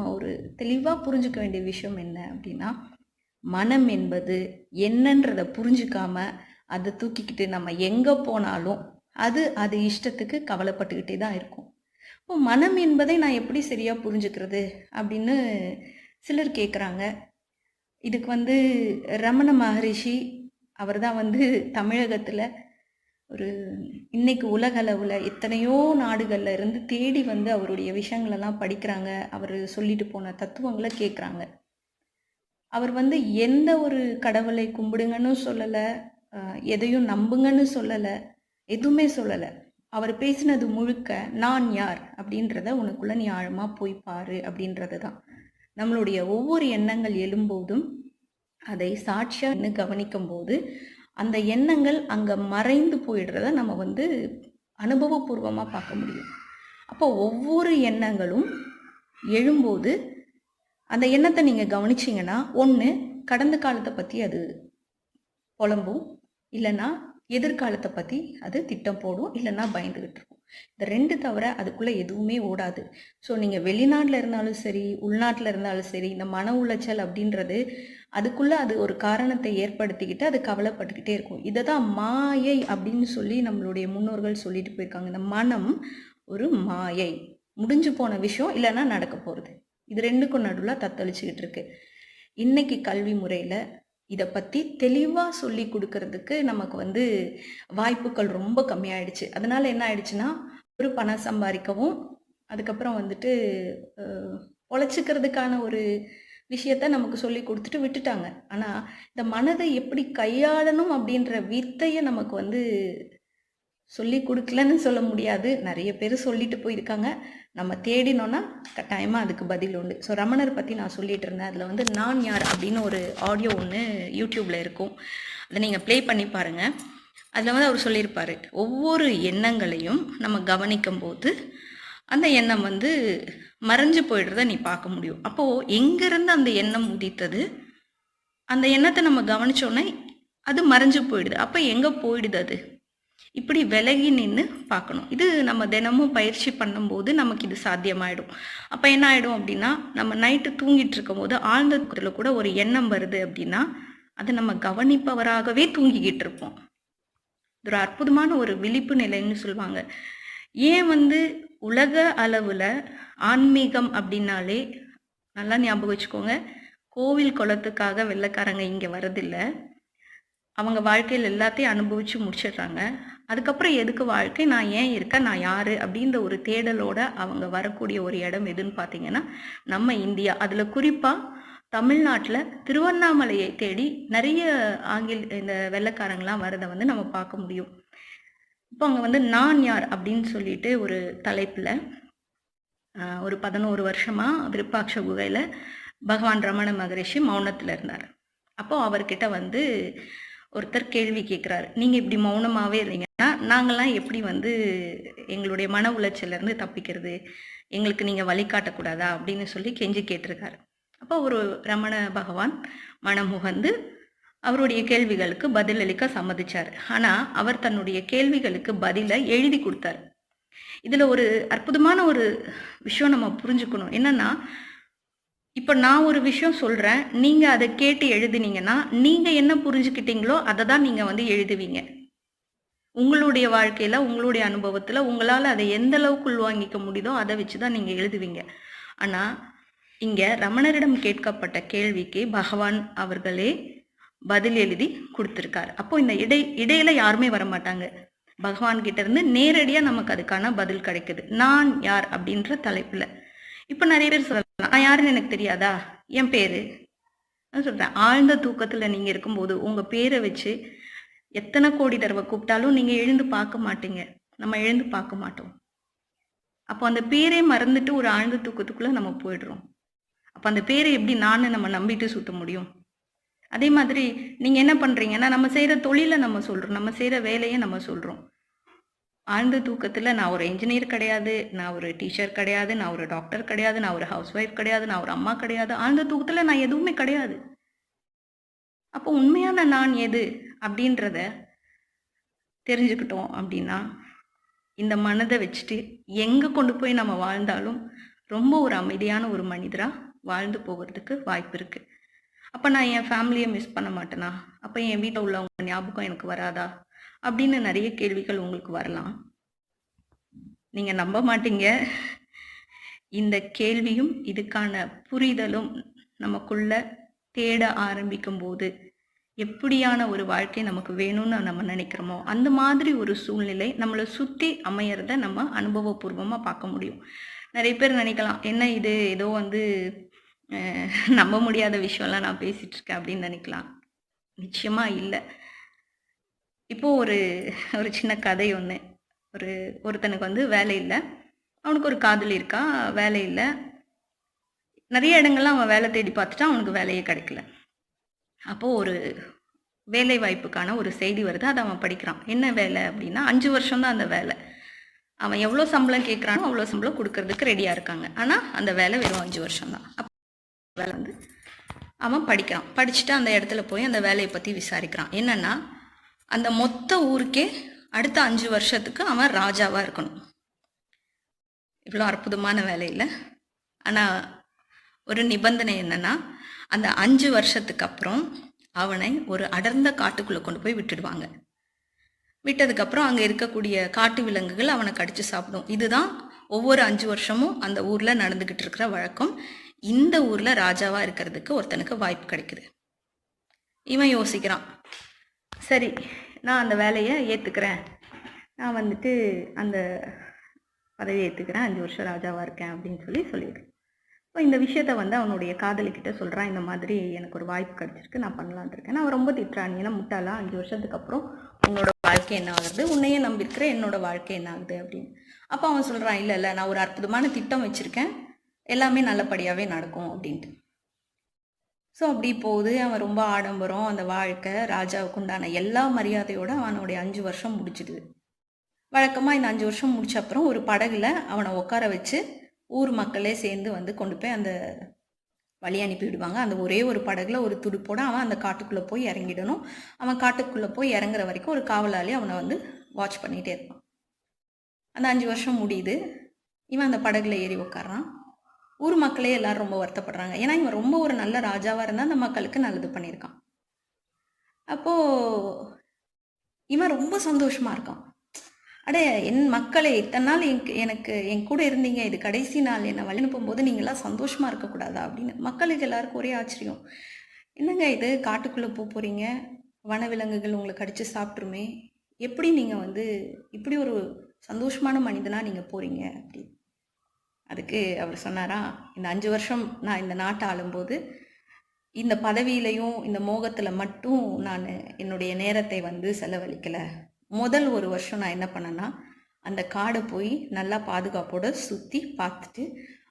நம்ம ஒரு தெளிவாக புரிஞ்சுக்க வேண்டிய விஷயம் என்ன அப்படின்னா மனம் என்பது என்னன்றதை புரிஞ்சுக்காம அதை தூக்கிக்கிட்டு நம்ம எங்கே போனாலும் அது அது இஷ்டத்துக்கு கவலைப்பட்டுக்கிட்டே தான் இருக்கும். இப்போ மனம் என்பதை நான் எப்படி சரியாக புரிஞ்சுக்கிறது அப்படின்னு சிலர் கேட்குறாங்க இதுக்கு வந்து ரமண மகரிஷி அவர் தான் வந்து தமிழகத்தில் ஒரு இன்னைக்கு உலகளவில் எத்தனையோ நாடுகளில் இருந்து தேடி வந்து அவருடைய விஷயங்களெல்லாம் படிக்கிறாங்க. அவர் சொல்லிட்டு போன தத்துவங்களை கேட்குறாங்க அவர் வந்து எந்த ஒரு கடவுளை கும்பிடுங்கன்னு சொல்லலை எதையும் நம்புங்கன்னு சொல்லலை எதுவுமே சொல்லலை. அவர் பேசினது முழுக்க நான் யார் அப்படின்றத உனக்குள்ள நீ ஆழமாக போய் பாரு அப்படின்றது தான் நம்மளுடைய ஒவ்வொரு எண்ணங்கள் எழும்போதும் அதை சாட்சியாக கவனிக்கும் போது அந்த எண்ணங்கள் அங்கே மறைந்து போயிடுறத நம்ம வந்து அனுபவபூர்வமாக பார்க்க முடியும். அப்போ ஒவ்வொரு எண்ணங்களும் எழும்போது அந்த எண்ணத்தை நீங்கள் கவனிச்சிங்கன்னா ஒன்று கடந்த காலத்தை பற்றி அது புலம்பும் இல்லைன்னா எதிர்காலத்தை பற்றி அது திட்டம் போடும் இல்லைன்னா பயந்துக்கிட்டு இருக்கும். இந்த ரெண்டு தவிர அதுக்குள்ளே எதுவுமே ஓடாது. ஸோ நீங்கள் வெளிநாட்டில் இருந்தாலும் சரி உள்நாட்டில் இருந்தாலும் சரி இந்த மன உளைச்சல் அப்படின்றது அதுக்குள்ளே அது ஒரு காரணத்தை ஏற்படுத்திக்கிட்டு அது கவலைப்பட்டுக்கிட்டே இருக்கும். இதை தான் மாயை அப்படின்னு சொல்லி நம்மளுடைய முன்னோர்கள் சொல்லிட்டு போயிருக்காங்க. இந்த மனம் ஒரு மாயை. முடிஞ்சு போன விஷயம் இல்லைன்னா நடக்க போகிறது இது ரெண்டுக்கும் நடுவில் தத்தளிச்சுக்கிட்டு இருக்கு. இன்னைக்கு கல்வி முறையில் இதை பற்றி தெளிவாக சொல்லி கொடுக்கறதுக்கு நமக்கு வந்து வாய்ப்புகள் ரொம்ப கம்மியாயிடுச்சு. அதனால என்ன ஆயிடுச்சுன்னா ஒரு பணம் சம்பாதிக்கவும் அதுக்கப்புறம் வந்துட்டு உழைச்சிக்கிறதுக்கான ஒரு விஷயத்த நமக்கு சொல்லி கொடுத்துட்டு விட்டுட்டாங்க. ஆனால் இந்த மனதை எப்படி கையாளணும் அப்படின்ற வித்தையை நமக்கு வந்து சொல்லி கொடுக்கலன்னு சொல்ல முடியாது. நிறைய பேர் சொல்லிட்டு போயிருக்காங்க. நம்ம தேடினோன்னா கட்டாயமாக அதுக்கு பதில் உண்டு. ஸோ ரமணர் பற்றி நான் சொல்லிட்டு இருந்தேன். அதில் வந்து நான் யார் அப்படின்னு ஒரு ஆடியோ ஒன்று யூடியூப்பில் இருக்கும். அதை நீங்கள் ப்ளே பண்ணி பாருங்கள் அதில் வந்து அவர் சொல்லியிருப்பார். ஒவ்வொரு எண்ணங்களையும் நம்ம கவனிக்கும் போது அந்த எண்ணம் வந்து மறைஞ்சு போயிடுறத நீ பார்க்க முடியும். அப்போது எங்கேருந்து அந்த எண்ணம் உதித்தது? அந்த எண்ணத்தை நம்ம கவனிச்சோன்னே அது மறைஞ்சு போயிடுது. அப்போ எங்கே போயிடுது அது? இப்படி விலகி நின்று பார்க்கணும். இது நம்ம தினமும் பயிற்சி பண்ணும்போது நமக்கு இது சாத்தியமாயிடும். அப்போ என்ன ஆகிடும் அப்படின்னா நம்ம நைட்டு தூங்கிட்டு இருக்கும்போது ஆழ்ந்த தூக்கத்தில் கூட ஒரு எண்ணம் வருது அப்படின்னா அதை நம்ம கவனிப்பவராகவே தூங்கிக்கிட்டு இருப்போம். இது ஒரு அற்புதமான ஒரு விழிப்பு நிலைன்னு சொல்லுவாங்க. ஏன் வந்து உலக அளவில் ஆன்மீகம் அப்படின்னாலே நல்லா ஞாபகம் வச்சுக்கோங்க. கோவில் குளத்துக்காக வெள்ளைக்காரங்க இங்கே வரதில்லை அவங்க வாழ்க்கையில் எல்லாத்தையும் அனுபவித்து முடிச்சிடுறாங்க. அதுக்கப்புறம் எதுக்கு வாழ்க்கை? நான் ஏன் இருக்கேன்? நான் யார்? அப்படின்ற ஒரு தேடலோட அவங்க வரக்கூடிய ஒரு இடம் எதுன்னு பார்த்தீங்கன்னா நம்ம இந்தியா. அதில் குறிப்பாக தமிழ்நாட்டில் திருவண்ணாமலையை தேடி நிறைய ஆங்கில இந்த வெள்ளைக்காரங்களாம் வரதை வந்து நம்ம பார்க்க முடியும். இப்போ அங்கே வந்து நான் யார் அப்படின்னு சொல்லிட்டு ஒரு தலைப்பில் ஒரு பதினோரு வருஷமாக விருப்பாட்ச குகையில் பகவான் ரமண மகரிஷி மௌனத்தில் இருந்தார். அப்போது அவர்கிட்ட வந்து ஒருத்தர் கேள்வி கேட்குறாரு நீங்கள் இப்படி மௌனமாகவே இருந்தீங்கன்னா நாங்கள்லாம் எப்படி வந்து எங்களுடைய மன உளைச்சலேருந்து தப்பிக்கிறது? எங்களுக்கு நீங்கள் வழிகாட்டக்கூடாதா அப்படின்னு சொல்லி கெஞ்சி கேட்டிருக்காரு. அப்போ ஒரு ரமண பகவான் மனமுகந்து அவருடைய கேள்விகளுக்கு பதிலளிக்க சம்மதிச்சார். ஆனால் அவர் தன்னுடைய கேள்விகளுக்கு பதிலை எழுதி கொடுத்தார். இதில் ஒரு அற்புதமான ஒரு விஷயம் நம்ம புரிஞ்சுக்கணும். என்னன்னா இப்போ நான் ஒரு விஷயம் சொல்கிறேன் நீங்கள் அதை கேட்டு எழுதுனீங்கன்னா நீங்கள் என்ன புரிஞ்சுக்கிட்டீங்களோ அதை தான் நீங்கள் வந்து எழுதுவீங்க. உங்களுடைய வாழ்க்கையில் உங்களுடைய அனுபவத்தில் உங்களால் அதை எந்த அளவுக்கு உள்வாங்கிக்க முடியுதோ அதை வச்சு தான் நீங்கள் எழுதுவீங்க. ஆனால் இங்கே ரமணரிடம் கேட்கப்பட்ட கேள்விக்கு பகவான் அவர்களே பதில் எழுதி கொடுத்துருக்காரு. அப்போ இந்த இடை இடையில யாருமே வரமாட்டாங்க. பகவான் கிட்ட இருந்து நேரடியாக நமக்கு அதுக்கான பதில் கிடைக்குது. நான் யார் அப்படின்ற தலைப்பில். இப்போ நிறைய பேர் சொல்லலாம். நான் யாருன்னு எனக்கு தெரியாதா? என் பேரு. நான் சொல்கிறேன் ஆழ்ந்த தூக்கத்தில் நீங்கள் இருக்கும்போது உங்கள் பேரை வச்சு எத்தனை கோடி தடவை கூப்பிட்டாலும் நீங்கள் எழுந்து பார்க்க மாட்டீங்க. நம்ம எழுந்து பார்க்க மாட்டோம். அப்போ அந்த பேரே மறந்துட்டு ஒரு ஆழ்ந்த தூக்கத்துக்குள்ளே நம்ம போயிடுறோம். அப்போ அந்த பேரை எப்படி நான் நம்ம நம்பிட்டு சுத்த முடியும்? அதே மாதிரி நீங்கள் என்ன பண்ணுறீங்கன்னா நம்ம செய்கிற தொழிலை நம்ம சொல்கிறோம் நம்ம செய்கிற வேலையை நம்ம சொல்கிறோம் ஆழ்ந்த தூக்கத்தில் நான் ஒரு இன்ஜினியர் கிடையாது நான் ஒரு டீச்சர் கிடையாது நான் ஒரு டாக்டர் கிடையாது நான் ஒரு ஹவுஸ் ஒய்ஃப் கிடையாது நான் ஒரு அம்மா கிடையாது. ஆழ்ந்த தூக்கத்தில் நான் எதுவுமே கிடையாது. அப்போ உண்மையான நான் எது அப்படின்றத தெரிஞ்சுக்கிட்டோம் அப்படின்னா இந்த மனதை வச்சுட்டு எங்கே கொண்டு போய் நம்ம வாழ்ந்தாலும் ரொம்ப ஒரு அமைதியான ஒரு மனிதராக வாழ்ந்து போகிறதுக்கு வாய்ப்பு இருக்குது அப்போ நான் என் ஃபேமிலியை மிஸ் பண்ண மாட்டேனா? அப்போ என் வீட்டில் உள்ளவங்க ஞாபகம் எனக்கு வராதா? அப்படின்னு நிறைய கேள்விகள் உங்களுக்கு வரலாம். நீங்கள் நம்ப மாட்டீங்க. இந்த கேள்வியும் இதுக்கான புரிதலும் நமக்குள்ள தேட ஆரம்பிக்கும் போது எப்படியான ஒரு வாழ்க்கை நமக்கு வேணும்னு நம்ம நினைக்கிறோமோ அந்த மாதிரி ஒரு சூழ்நிலை நம்மளை சுற்றி அமையறத நம்ம அனுபவபூர்வமாக பார்க்க முடியும். நிறைய பேர் நினைக்கலாம் என்ன இது? ஏதோ வந்து நம்ப முடியாத விஷயம்லாம் நான் பேசிகிட்ருக்கேன் அப்படின்னு நினைக்கலாம். நிச்சயமாக இல்லை. இப்போது ஒரு ஒரு சின்ன கதை ஒன்று ஒரு ஒருத்தனுக்கு வந்து வேலை இல்லை. அவனுக்கு ஒரு காதலி இருக்கா? வேலை இல்லை. நிறைய இடங்கள்ல அவன் வேலை தேடி பார்த்துட்டா அவனுக்கு வேலையே கிடைக்கல. அப்போது ஒரு வேலை வாய்ப்புக்கான ஒரு செய்தி வருது. அதை அவன் படிக்கிறான். என்ன வேலை அப்படின்னா அஞ்சு வருஷம் தான் அந்த வேலை. அவன் எவ்வளோ சம்பளம் கேட்குறானோ அவ்வளோ சம்பளம் கொடுக்கறதுக்கு ரெடியாக இருக்காங்க. ஆனால் அந்த வேலை வெறும் அஞ்சு வருஷம் தான். அப்போ வேலை வந்து அவன் படிக்கிறான். படிச்சுட்டு அந்த இடத்துல போய் அந்த வேலையை பற்றி விசாரிக்கிறான். என்னென்னா அந்த மொத்த ஊருக்கே அடுத்த அஞ்சு வருஷத்துக்கு அவன் ராஜாவாக இருக்கணும். இவ்வளோ அற்புதமான வேலையில். ஆனால் ஒரு நிபந்தனை என்னன்னா அந்த அஞ்சு வருஷத்துக்கு அப்புறம் அவனை ஒரு அடர்ந்த காட்டுக்குள்ளே கொண்டு போய் விட்டுடுவாங்க. விட்டதுக்கப்புறம் அங்கே இருக்கக்கூடிய காட்டு விலங்குகள் அவனை கடிச்சு சாப்பிடும். இதுதான் ஒவ்வொரு அஞ்சு வருஷமும் அந்த ஊரில் நடந்துக்கிட்டு இருக்கிற வழக்கம். இந்த ஊரில் ராஜாவாக இருக்கிறதுக்கு ஒருத்தனுக்கு வாய்ப்பு கிடைக்குது. இவன் யோசிக்கிறான். சரி நான் அந்த வேலையை ஏற்றுக்கிறேன் நான் வந்துட்டு அந்த பதவியை ஏற்றுக்கிறேன் அஞ்சு வருஷம் ராஜாவாக இருக்கேன் அப்படின்னு சொல்லி சொல்லிடுறேன் இப்போ இந்த விஷயத்த வந்து அவனுடைய காதலிக்கிட்ட சொல்கிறான் இந்த மாதிரி எனக்கு ஒரு வாய்ப்பு கிடைச்சிருக்கு நான் பண்ணலான்னு இருக்கேன். நான் ரொம்ப திட்டுறான். நீ முட்டாளா? அஞ்சு வருஷத்துக்கு அப்புறம் உன்னோட வாழ்க்கை என்ன ஆகுது உன்னையே நம்பியிருக்கிற என்னோட வாழ்க்கை என்ன ஆகுது அப்படின்னு. அப்போ அவன் சொல்கிறான் இல்லை இல்லை நான் ஒரு அற்புதமான திட்டம் வச்சுருக்கேன். எல்லாமே நல்லபடியாகவே நடக்கும் அப்படின்ட்டு. ஸோ அப்படி போகுது. அவன் ரொம்ப ஆடம்பரம். அந்த வாழ்க்கை ராஜாவுக்கு உண்டான எல்லா மரியாதையோட அவனுடைய அஞ்சு வருஷம் முடிச்சிடுது வழக்கமாக இந்த அஞ்சு வருஷம் முடிச்ச அப்புறம் ஒரு படகுல அவனை உட்கார வச்சு ஊர் மக்களே சேர்ந்து வந்து கொண்டு போய் அந்த வழி அனுப்பி விடுவாங்க. அந்த ஒரே ஒரு படகுல ஒரு துடுப்போட அவன் அந்த காட்டுக்குள்ளே போய் இறங்கிடணும். அவன் காட்டுக்குள்ளே போய் இறங்குற வரைக்கும் ஒரு காவலாளி அவனை வந்து வாட்ச் பண்ணிகிட்டே இருப்பான். அந்த அஞ்சு வருஷம் முடியுது. இவன் அந்த படகுல ஏறி உட்கார்றான். ஊர் மக்களே எல்லாரும் ரொம்ப வருத்தப்படுறாங்க. ஏன்னா இவன் ரொம்ப ஒரு நல்ல ராஜாவாக இருந்தால் அந்த மக்களுக்கு நல்லது பண்ணியிருக்கான். அப்போது இவன் ரொம்ப சந்தோஷமா இருக்கான். அடே என் மக்களே இத்தனை நாள் எனக்கு எனக்கு என் கூட இருந்தீங்க. இது கடைசி நாள். என்னை வழி அனுப்பும்போது நீங்களாம் சந்தோஷமா இருக்கக்கூடாதா? அப்படின்னு. மக்களுக்கு எல்லாருக்கும் ஒரே ஆச்சரியம். என்னங்க இது? காட்டுக்குள்ளே போக போகிறீங்க வனவிலங்குகள் உங்களை கடிச்சு சாப்பிட்ருமே எப்படி நீங்கள் வந்து இப்படி ஒரு சந்தோஷமான மனிதனாக நீங்கள் போகிறீங்க அப்படின்னு. அதுக்கு அவர் சொன்னாரா இந்த அஞ்சு வருஷம் நான் இந்த நாட்டை ஆளும்போது இந்த பதவியிலையும் இந்த மோகத்தில் மட்டும் நான் என்னுடைய நேரத்தை வந்து செலவழிக்கலை. முதல் ஒரு வருஷம் நான் என்ன பண்ணேன்னா அந்த காடை போய் நல்லா பாதுகாப்போடு சுற்றி பார்த்துட்டு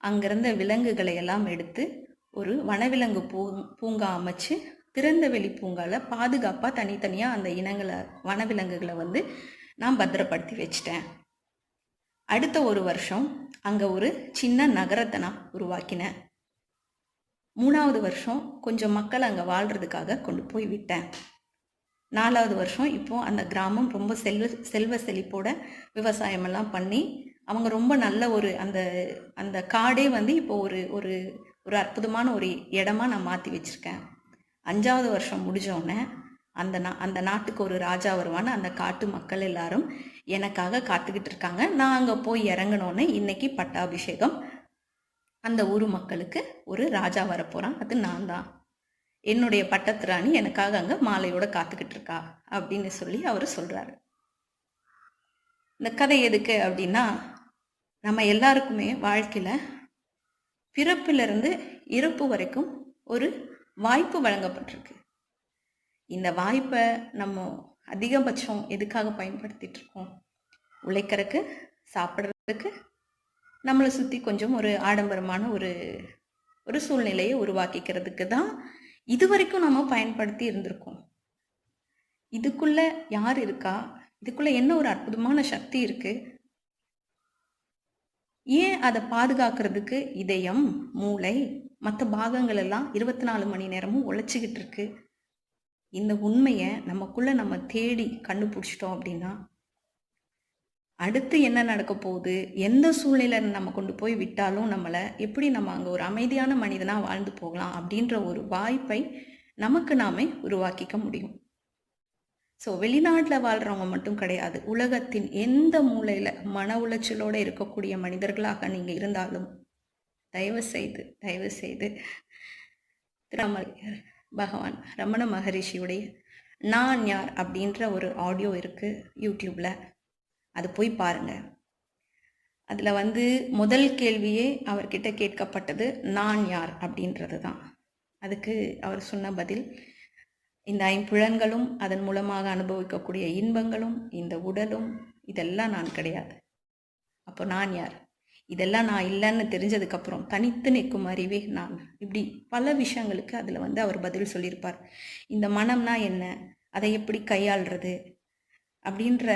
அங்கேருந்த விலங்குகளை எல்லாம் எடுத்து ஒரு வனவிலங்கு பூ பூங்கா அமைச்சு திறந்த வெளி பாதுகாப்பாக தனித்தனியாக அந்த இனங்களை வனவிலங்குகளை வந்து நான் பத்திரப்படுத்தி வச்சிட்டேன். அடுத்த ஒரு வருஷம் அங்கே ஒரு சின்ன நகரத்தை நான் உருவாக்கினேன். மூணாவது வருஷம் கொஞ்சம் மக்கள் அங்கே வாழ்கிறதுக்காக கொண்டு போய் விட்டேன். நாலாவது வருஷம் இப்போ அந்த கிராமம் ரொம்ப செல்வ செல்வ செழிப்போட விவசாயமெல்லாம் பண்ணி அவங்க ரொம்ப நல்ல ஒரு அந்த அந்த காடே வந்து இப்போ ஒரு ஒரு ஒரு அற்புதமான ஒரு இடமா நான் மாற்றி வச்சுருக்கேன். அஞ்சாவது வருஷம் முடிஞ்சோடனே அந்த நா அந்த நாட்டுக்கு ஒரு ராஜா வருவான்னு அந்த காட்டு மக்கள் எல்லாரும் எனக்காக காத்துக்கிட்டு இருக்காங்க. நான் அங்கே போய் இறங்கினோன்னே இன்னைக்கு பட்டாபிஷேகம். அந்த ஊர் மக்களுக்கு ஒரு ராஜா வரப்போகிறான் அது நான் தான். என்னுடைய பட்டத்து ராணி எனக்காக அங்கே மாலையோட காத்துக்கிட்டு இருக்கா அப்படின்னு சொல்லி அவர் சொல்கிறாரு இந்த கதை எதுக்கு அப்படின்னா நம்ம எல்லாருக்குமே வாழ்க்கையில் பிறப்பிலிருந்து இறப்பு வரைக்கும் ஒரு வாய்ப்பு வழங்கப்பட்டிருக்கு. இந்த வாய்ப்பை நம்ம அதிகபட்சம் எதுக்காக பயன்படுத்திட்டு இருக்கோம் உழைக்கிறதுக்கு சாப்பிட்றதுக்கு நம்மளை சுற்றி கொஞ்சம் ஒரு ஆடம்பரமான ஒரு ஒரு சூழ்நிலையை உருவாக்கிக்கிறதுக்கு தான் இது வரைக்கும் நம்ம பயன்படுத்தி இருந்திருக்கோம். இதுக்குள்ள யார் இருக்கா? இதுக்குள்ள என்ன ஒரு அற்புதமான சக்தி இருக்கு? ஏன் அதை பாதுகாக்கிறதுக்கு இதயம் மூளை மற்ற பாகங்கள் எல்லாம் இருபத்தி நாலு மணி நேரமும் உழைச்சிக்கிட்டு இருக்கு? இந்த உண்மையை நமக்குள்ளே நம்ம தேடி கண்டுபிடிச்சிட்டோம் அப்படின்னா அடுத்து என்ன நடக்க போகுது? எந்த சூழ்நிலை நம்ம கொண்டு போய் விட்டாலும் நம்மளை எப்படி நம்ம அங்கே ஒரு அமைதியான மனிதனாக வாழ்ந்து போகலாம் அப்படின்ற ஒரு வாய்ப்பை நமக்கு நாமே உருவாக்கிக்க முடியும். ஸோ வெளிநாட்டில் வாழ்கிறவங்க மட்டும் கிடையாது. உலகத்தின் எந்த மூலையில் மன உளைச்சலோடு இருக்கக்கூடிய மனிதர்களாக நீங்கள் இருந்தாலும் தயவு செய்து தயவு செய்து திருமலையர் பகவான் ரமண மகரிஷியுடைய நான் யார் அப்படின்ற ஒரு ஆடியோ இருக்குது யூடியூப்பில் அது போய் பாருங்கள் அதில் வந்து முதல் கேள்வியே அவர்கிட்ட கேட்கப்பட்டது நான் யார் அப்படின்றது தான். அதுக்கு அவர் சொன்ன பதில் இந்த ஐம்புலன்களும் அதன் மூலமாக அனுபவிக்கக்கூடிய இன்பங்களும் இந்த உடலும் இதெல்லாம் நான் கிடையாது. அப்போ நான் யார்? இதெல்லாம் நான் இல்லைன்னு தெரிஞ்சதுக்கப்புறம் தனித்து நிற்கும் அறிவே நான். இப்படி பல விஷயங்களுக்கு அதில் வந்து அவர் பதில் சொல்லியிருப்பார். இந்த மனம்னா என்ன? அதை எப்படி கையாளுறது? அப்படின்ற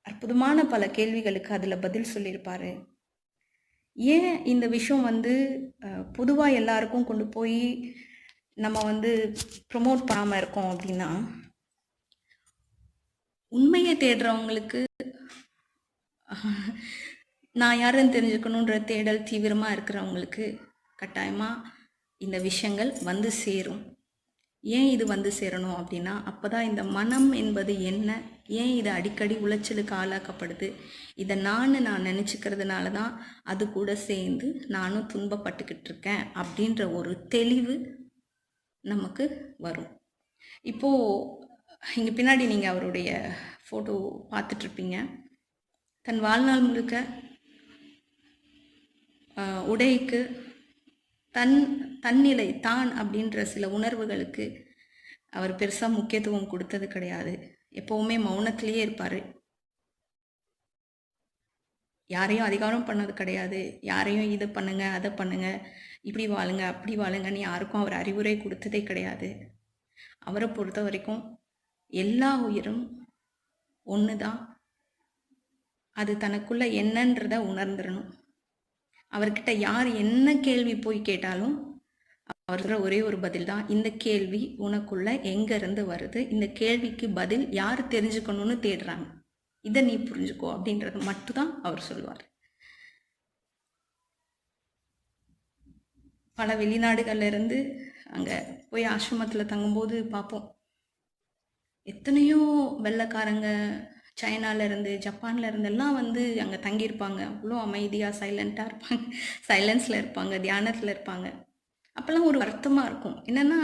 அற்புதமான பல கேள்விகளுக்கு அதில் பதில் சொல்லியிருப்பார். ஏன் இந்த விஷயம் வந்து பொதுவாக எல்லாருக்கும் கொண்டு போய் நம்ம வந்து ப்ரொமோட் பண்ணாமல் இருக்கோம் அப்படின்னா உண்மையை தேடுறவங்களுக்கு நான் யாருன்னு தெரிஞ்சுக்கணுன்ற தேடல் தீவிரமாக இருக்கிறவங்களுக்கு கட்டாயமாக இந்த விஷயங்கள் வந்து சேரும். ஏன் இது வந்து சேரணும் அப்படின்னா அப்போ தான் இந்த மனம் என்பது என்ன ஏன் இது அடிக்கடி உளைச்சலுக்கு ஆளாக்கப்படுது இதை நான் நான் நினச்சிக்கிறதுனால தான் அது கூட சேர்ந்து நானும் துன்பப்பட்டுக்கிட்டு இருக்கேன் அப்படின்ற ஒரு தெளிவு நமக்கு வரும். இப்போது இங்கே பின்னாடி நீங்கள் அவருடைய ஃபோட்டோ பார்த்துட்ருப்பீங்க தன் வாழ்நாள் முழுக்க உடைக்கு தன் தன்னிலை தான் அப்படின்ற சில உணர்வுகளுக்கு அவர் பெருசாக முக்கியத்துவம் கொடுத்தது கிடையாது. எப்போவுமே மௌனத்திலேயே இருப்பார். யாரையும் அதிகாரம் பண்ணது கிடையாது. யாரையும் இதை பண்ணுங்க அதை பண்ணுங்க இப்படி வாழுங்க அப்படி வாழுங்கன்னு யாருக்கும் அவர் அறிவுரை கொடுத்ததே கிடையாது. அவரை பொறுத்த வரைக்கும் எல்லா உயிரும் ஒன்று தான் அது தனக்குள்ள என்னன்றத உணர்ந்துடணும். அவர்கிட்ட யார் என்ன கேள்வி போய் கேட்டாலும் அவர் ஒரே ஒரு பதில் தான் இந்த கேள்வி உனக்குள்ள எங்கேருந்து வருது? இந்த கேள்விக்கு பதில் யார் தெரிஞ்சுக்கணும்னு தேடுறாங்க. இதை நீ புரிஞ்சுக்கோ. அப்படின்றது மட்டும்தான் அவர் சொல்லுவார். பல வெளிநாடுகள்ல இருந்து அங்கே போய் ஆசிரமத்தில் தங்கும்போது பார்ப்போம். எத்தனையோ வெள்ளக்காரங்க சைனாலேருந்து ஜப்பான்லேருந்து எல்லாம் வந்து அங்கே தங்கியிருப்பாங்க. அவ்வளோ அமைதியாக சைலண்ட்டாக இருப்பாங்க. சைலன்ஸில் இருப்பாங்க தியானத்தில் இருப்பாங்க. அப்போல்லாம் ஒரு வருத்தமாக இருக்கும். என்னென்னா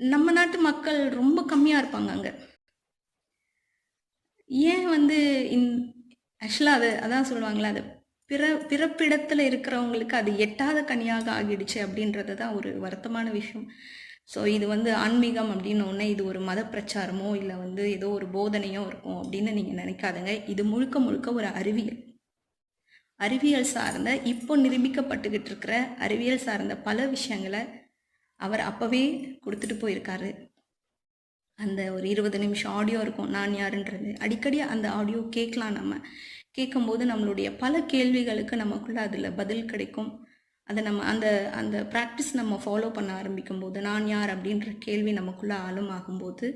நம்ம நாட்டு மக்கள் ரொம்ப கம்மியாக இருப்பாங்க அங்கே. ஏன் வந்து இன் ஆக்சுவலாக அது அதான் சொல்லுவாங்களே அது பிற பிறப்பிடத்தில் இருக்கிறவங்களுக்கு அது எட்டாத கனியாக ஆகிடுச்சு அப்படின்றது தான் ஒரு வருத்தமான விஷயம். ஸோ இது வந்து ஆன்மீகம் அப்படின்னோடனே இது ஒரு மத பிரச்சாரமோ இல்லை வந்து ஏதோ ஒரு போதனையோ இருக்கும் அப்படின்னு நீங்கள் நினைக்காதுங்க. இது முழுக்க முழுக்க ஒரு அறிவியல். அறிவியல் சார்ந்த இப்போ நிரூபிக்கப்பட்டுக்கிட்டு இருக்கிற அறிவியல் சார்ந்த பல விஷயங்களை அவர் அப்போவே கொடுத்துட்டு போயிருக்காரு. அந்த ஒரு இருபது நிமிஷம் ஆடியோ இருக்கும் நான் யாருன்றது. அடிக்கடி அந்த ஆடியோ கேட்கலாம் நம்ம. கேட்கும்போது நம்மளுடைய பல கேள்விகளுக்கு நமக்குள்ள அதில் பதில் கிடைக்கும். அதை நம்ம அந்த அந்த ப்ராக்டிஸ் நம்ம ஃபாலோ பண்ண ஆரம்பிக்கும் போது நான் யார் அப்படின்ற கேள்வி நமக்குள்ளே ஆழமாகும்போது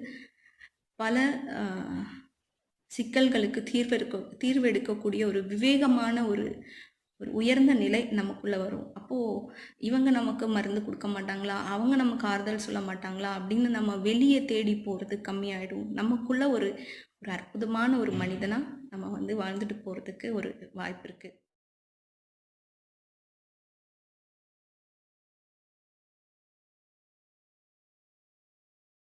பல சிக்கல்களுக்கு தீர்வு இருக்க தீர்வு எடுக்கக்கூடிய ஒரு விவேகமான ஒரு ஒரு உயர்ந்த நிலை நமக்குள்ளே வரும். அப்போது இவங்க நமக்கு மருந்து கொடுக்க மாட்டாங்களா? அவங்க நமக்கு ஆறுதல் சொல்ல மாட்டாங்களா? அப்படின்னு நம்ம வெளியே தேடி போகிறது கம்மியாயிடும். நமக்குள்ள ஒரு ஒரு அற்புதமான ஒரு மனிதனாக நம்ம வந்து வாழ்ந்துட்டு போகிறதுக்கு ஒரு வாய்ப்பு இருக்குது